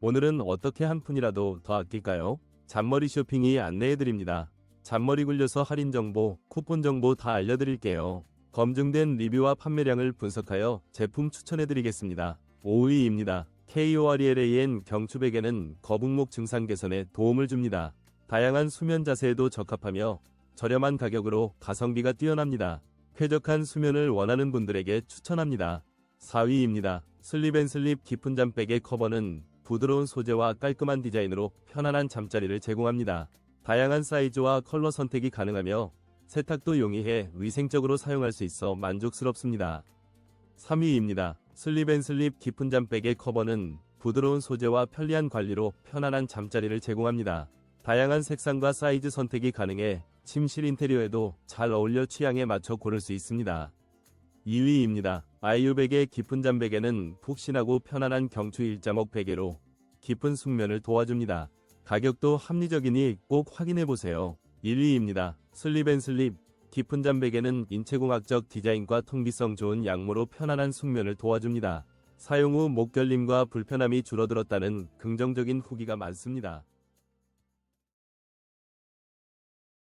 오늘은 어떻게 한 푼이라도 더 아낄까요? 잔머리 쇼핑이 안내해드립니다. 잔머리 굴려서 할인 정보, 쿠폰 정보 다 알려드릴게요. 검증된 리뷰와 판매량을 분석하여 제품 추천해드리겠습니다. 5위입니다. KORELAN 경추베개는 거북목 증상 개선에 도움을 줍니다. 다양한 수면 자세에도 적합하며 저렴한 가격으로 가성비가 뛰어납니다. 쾌적한 수면을 원하는 분들에게 추천합니다. 4위입니다. 슬립앤슬립 깊은 잠백의 커버는 부드러운 소재와 깔끔한 디자인으로 편안한 잠자리를 제공합니다. 다양한 사이즈와 컬러 선택이 가능하며 세탁도 용이해 위생적으로 사용할 수 있어 만족스럽습니다. 3위입니다. 슬립앤슬립 깊은 잠백의 커버는 부드러운 소재와 편리한 관리로 편안한 잠자리를 제공합니다. 다양한 색상과 사이즈 선택이 가능해 침실 인테리어에도 잘 어울려 취향에 맞춰 고를 수 있습니다. 2위입니다. 아이유백의 깊은 잠 베개는 푹신하고 편안한 경추 일자목 베개로 깊은 숙면을 도와줍니다. 가격도 합리적이니 꼭 확인해보세요. 1위입니다. 슬립앤슬립 깊은 잠 베개는 인체공학적 디자인과 통기성 좋은 양모로 편안한 숙면을 도와줍니다. 사용 후 목결림과 불편함이 줄어들었다는 긍정적인 후기가 많습니다.